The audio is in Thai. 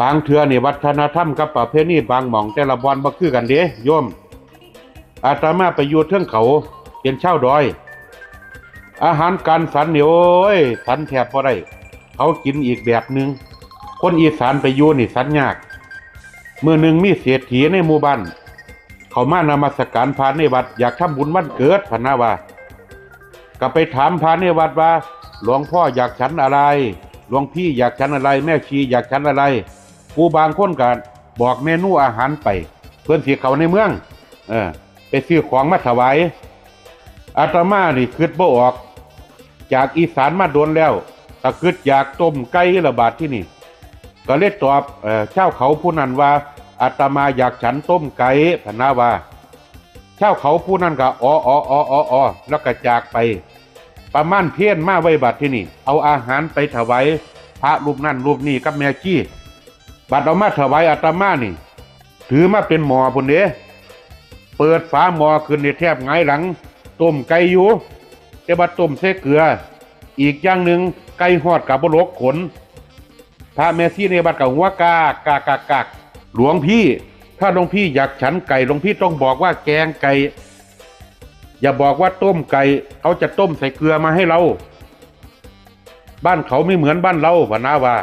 บางเทือนี่วัฒนธรรมกับประเพณีบางหม่องแต่ละบอนบ่คือกันเด้โยม อาตมาไปอยู่เทืองเขาเป็นเช่าดอย อาหารการสันนี่โอ้ยสันแทบบ่ได้เขากินอีกแบบหนึงคนอีสานไปอยู่นี่สันยากเมื่อหนึ่งมีเศรษฐีในหมู่บ้านเขามานมัสการพระในวัดอยากทำบุญวันเกิดพนาว่าก็ไปถามพระในวัดว่า หลวงพ่ออยากฉันอะไร หลวงพี่อยากฉันอะไร แม่ชีอยากฉันอะไร ครูบางคนก็บอกเมนูอาหารไป เพื่อนสีเขาในเมือง เออไปซื้อของมาถวายอาตมานี่คิดบ่ออก จากอีสานมาโดนแล้วก็คิดอยากต้มไก่ระบาดที่นี่ ก็เลยตอบเอ่อชาเขาผู้นั้นว่าอาตมาอยากฉันต้มไก่พนาว่าชาเขาผู้นั้นก็อ๋ออ๋ออ๋ออ๋ออ๋อแล้วก็จากไป ประมาณเพี้ยนมาไว้บัดที่นี่ เอาอาหารไปถวายพระรูปนั่นรูปนี้กับแม่จี้ บัดเอามาถวายอาตมานี่ ถือมาเป็นหมอพุ่นเด้เปิดฝาหมอขึ้นในแทบไงหลัง ต้มไก่อยู่แต่บัดต้มใส่เกลือ อีกอย่างหนึ่งไก่หอดกับบลกขนพระแม่ซี่ในบัดกับหัวกากากากากหลวงพี่ ถ้าหลวงพี่อยากฉันไก่หลวงพี่ต้องบอกว่าแกงไก่อย่าบอกว่าต้มไก่ เขาจะต้มใส่เกลือมาให้เรา บ้านเขาไม่เหมือนบ้านเราพนาว่า